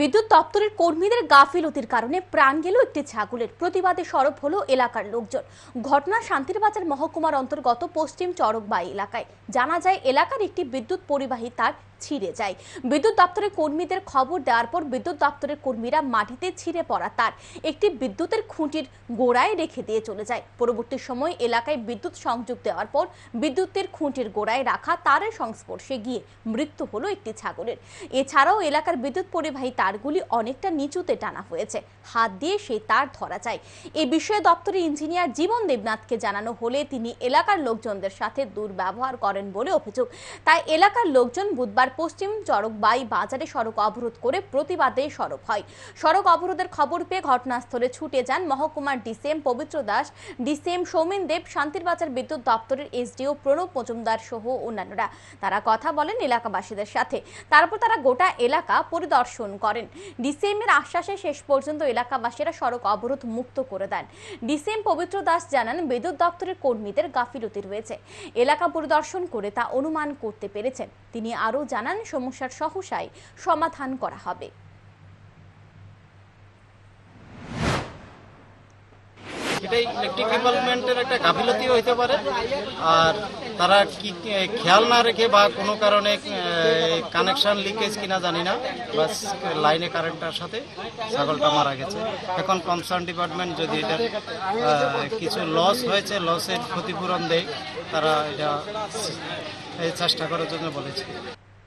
বিদ্যুৎ দপ্তরের কর্মীদের গাফিলতির কারণে প্রাণ গেল একটি ছাগলের। প্রতিবাদে সরব হলো এলাকার লোকজন। ঘটনা শান্তির বাজার মহকুমার অন্তর্গত পশ্চিম চরকবাই এলাকায়। জানা যায়, এলাকার একটি বিদ্যুৎ পরিবাহী তার ছিঁড়ে যায়। বিদ্যুৎ দপ্তরের কর্মীদের খবর দেওয়ার পর বিদ্যুৎ দপ্তরের কর্মীরা মাটিতে ছিঁড়ে পড়া তার। একটি বিদ্যুতের খুঁটির গোড়ায় রেখে দিয়ে চলে যায়। পরবর্তী সময় এলাকায় বিদ্যুৎ সংযোগ দেওয়ার পর বিদ্যুতের খুঁটির গোড়ায় রাখা তারের সংস্পর্শে গিয়ে মৃত্যু হলো একটি ছাগলের। এছাড়াও এলাকার বিদ্যুৎ পরিবাহী তারগুলি অনেকটা নিচুতে টানা হয়েছে। হাত দিয়ে সেই তার ধরা যায়। এই বিষয়ে দপ্তরের ইঞ্জিনিয়ার জীবন দেবনাথকে জানানো হলে তিনি এলাকার লোকজনদের সাথে দুর্ব্যবহার করেন বলে অভিযোগ। তাই এলাকার লোকজন বুধবার পশ্চিম চরকবাই বাজারে সড়ক অবরোধ করে প্রতিবাদে সরব হয়। সড়ক অবরোধের খবর পেয়ে ঘটনাস্থলে ছুটে যান মহকুমার ডিসিএম পবিত্র দাস, ডিসিএম সৌমেন দেব শান্তির বাজার বিদ্যুৎ দপ্তরের এসডিও প্রণব মজুমদার সহ অন্যান্যরা। তারা কথা বলেন এলাকাবাসীদের সাথে। তারপর তারা গোটা এলাকা পরিদর্শন করেন। ডিসিএম এর আশ্বাসে শেষ পর্যন্ত এলাকাবাসীরা সড়ক অবরোধ মুক্ত করে দেন। ডিসিএম পবিত্র দাস জানান, বিদ্যুৎ দপ্তরের কর্মীদের গাফিলতি রয়েছে। এলাকা পরিদর্শন করে তা অনুমান করতে পেরেছেন। তিনি আরও জানান, সমস্যার সহসায় সমাধান করা হবে। এটা ইলেকট্রিক ডিপার্টমেন্টের একটা গাফিলতি হইতে পারে। আর তারা কি, খেয়াল না রেখে বা কোনো কারণে কানেকশন লিকেজ কিনা জানি না। বাস লাইনে কারেন্টটার সাথে ছাগলটা মারা গেছে। এখন কনসার্ন ডিপার্টমেন্ট যদি এটা কিছু লস হয়েছে লসের ক্ষতিপূরণ দেয়, তারা এটা চেষ্টা করার জন্য বলেছে।